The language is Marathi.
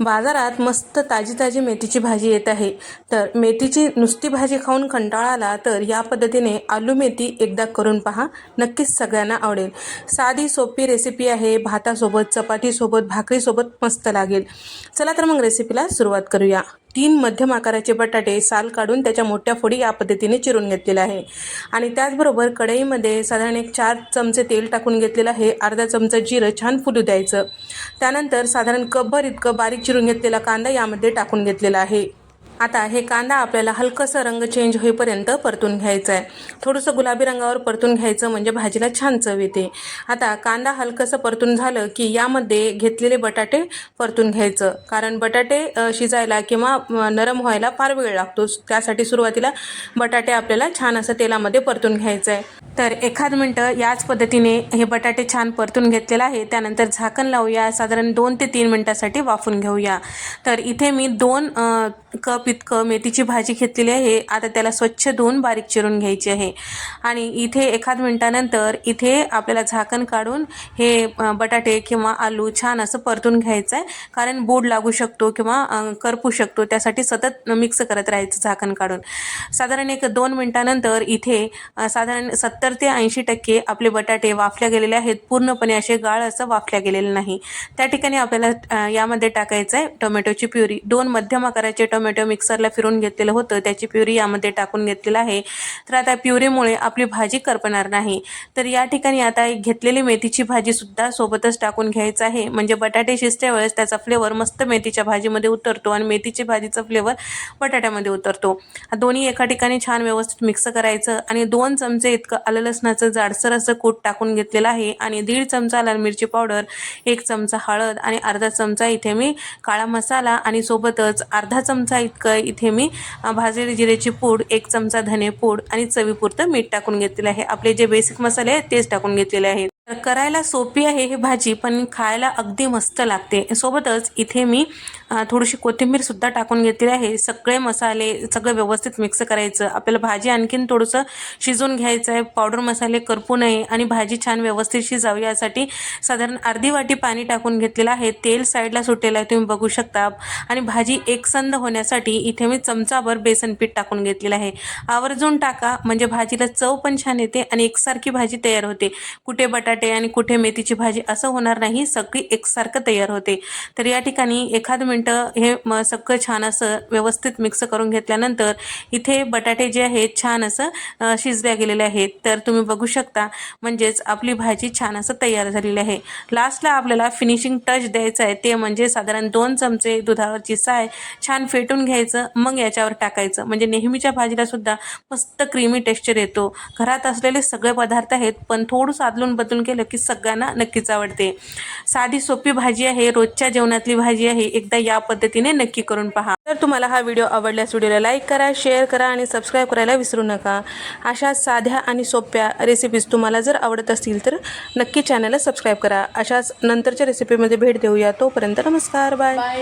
बाजारात मस्त ताजी ताजी मेथीची भाजी येत आहे. तर मेथीची नुसती भाजी खाऊन कंटाळा आला तर या पद्धतीने आलू मेथी एकदा करून पहा. नक्कीच सगळ्यांना आवडेल. साधी सोपी रेसिपी आहे. भातासोबत चपातीसोबत भाकरीसोबत मस्त लागेल. चला तर मग रेसिपीला सुरुवात करूया. तीन मध्यम आकाराचे बटाटे साल काढून त्याच्या मोठ्या फोडी या पद्धतीने चिरून घेतलेल्या आहे. आणि त्याचबरोबर कढईमध्ये साधारण एक चार चमचे तेल टाकून घेतलेलं आहे. अर्धा चमचा जिरं छान फुलू द्यायचं. त्यानंतर साधारण कपभर इतकं बारीक चिरून घेतलेला कांदा यामध्ये टाकून घेतलेला आहे. आता हे कांदा आपल्याला हलकंसं रंग चेंज होईपर्यंत परतून घ्यायचं आहे थोडंसं गुलाबी रंगावर परतून घ्यायचं म्हणजे भाजीला छान चव येते. आता कांदा हलकंसं परतून झालं की यामध्ये घेतलेले बटाटे परतून घ्यायचं. कारण बटाटे शिजायला किंवा नरम व्हायला फार वेळ लागतो. त्यासाठी सुरुवातीला बटाटे आपल्याला छान असं तेलामध्ये परतून घ्यायचं आहे तर एखाद मिनटं याच पद्धतीने हे बटाटे छान परतून घेतलेलं आहे. त्यानंतर झाकण लावूया. साधारण दोन ते तीन मिनटासाठी वाफून घेऊया. तर इथे मी दोन कप इतकं मेथीची भाजी घेतलेली आहे. आता त्याला स्वच्छ धुवून बारीक चिरून घ्यायची आहे. आणि इथे एखाद मिनटानंतर इथे आपल्याला झाकण काढून हे बटाटे किंवा आलू छान असं परतून घ्यायचं आहे. कारण बूड लागू शकतो किंवा करपू शकतो. त्यासाठी सतत मिक्स करत राहायचं झाकण काढून. साधारण एक दोन मिनटानंतर इथे साधारण सत्तर ते ऐंशी टक्के आपले बटाटे वाफल्या गेलेले आहेत. पूर्णपणे असे गाळ असं वाफल्या गेलेलं नाही. त्या ठिकाणी आपल्याला यामध्ये टाकायचं आहे टोमॅटोची प्युरी. दोन मध्यम आकाराचे टोमॅटो मिक्सरला फिरून घेतलेलं होतं. त्याची प्युरी यामध्ये टाकून घेतलेलं आहे. तर आता प्युरीमुळे आपली भाजी करपणार नाही. तर या ठिकाणी आता एक घेतलेली मेथीची भाजीसुद्धा सोबतच टाकून घ्यायचं आहे. म्हणजे बटाटे शिजत्या वेळेस त्याचा फ्लेवर मस्त मेथीच्या भाजीमध्ये उतरतो आणि मेथीची भाजीचा फ्लेवर बटाट्यामध्ये उतरतो. दोन्ही एका ठिकाणी छान व्यवस्थित मिक्स करायचं आणि दोन चमचे इतकं आलं लसणाचं जाडसर असं कूट टाकून घेतलेलं आहे आणि दीड चमचा लाल मिरची पावडर एक चमचा हळद आणि अर्धा चमचा इथे मी काळा मसाला आणि सोबतच अर्धा चमचा इतकं इथे मी अ, भाजलेली जिरेची पूड एक चमचा धने पूड आणि चवीपुरतं मीठ टाकून घेतलेलं आहे. आपले जे बेसिक मसाले आहेत तेच टाकून घेतलेले आहेत. तर करायला सोपी आहे ही भाजी पण खायला अगदी मस्त लागते. सोबतच इथे मी थोडीशी कोथिंबीरसुद्धा टाकून घेतलेली आहे. सगळे मसाले सगळं व्यवस्थित मिक्स करायचं. आपल्याला भाजी आणखीन थोडंसं शिजवून घ्यायचं आहे. पावडर मसाले करपू नये आणि भाजी छान व्यवस्थित शिजावी. यासाठी साधारण अर्धी वाटी पाणी टाकून घेतलेलं आहे. तेल साईडला सुटलेलं आहे. तुम्ही बघू शकता. आणि भाजी एकसंध होण्यासाठी इथे मी चमचाभर बेसन पीठ टाकून घेतलेलं आहे. आवर्जून टाका. म्हणजे भाजीला चव पण छान येते आणि एकसारखी भाजी तयार होते. कुठे बटाटे आणि कुठे मेथीची भाजी असं होणार नाही. सगळी एकसारखं तयार होते. तर या ठिकाणी एखाद मिनिट हे म सगळं छान असं व्यवस्थित मिक्स करून घेतल्यानंतर इथे बटाटे जे आहेत छान असं शिजल्या गेलेले आहेत. तर तुम्ही बघू शकता म्हणजेच आपली भाजी छान असं तयार झालेली आहे. लास्टला आपल्याला फिनिशिंग टच द्यायचं आहे ते म्हणजे साधारण दोन चमचे दुधावरची साय छान फेटून घ्यायचं मग याच्यावर टाकायचं. म्हणजे नेहमीच्या भाजीला सुद्धा मस्त क्रीमी टेक्स्चर येतो. घरात असलेले सगळे पदार्थ आहेत पण थोडंसं आदलून बदलून केलं की सगळ्यांना नक्कीच आवडते. साधी सोपी भाजी आहे रोजच्या जेवणातली भाजी आहे एकदा या पद्धतीने नक्की करून पहा. तर तुम्हाला हा व्हिडिओ आवडल्यास व्हिडिओला लाईक करा शेअर करा आणि सबस्क्राईब करायला विसरू नका. अशा साध्या आणि सोप्या रेसिपीज तुम्हाला जर आवडत असतील तर नक्की चॅनलला सबस्क्राईब करा. अशाच नंतरच्या रेसिपीमध्ये भेट देऊया. तोपर्यंत नमस्कार. बाय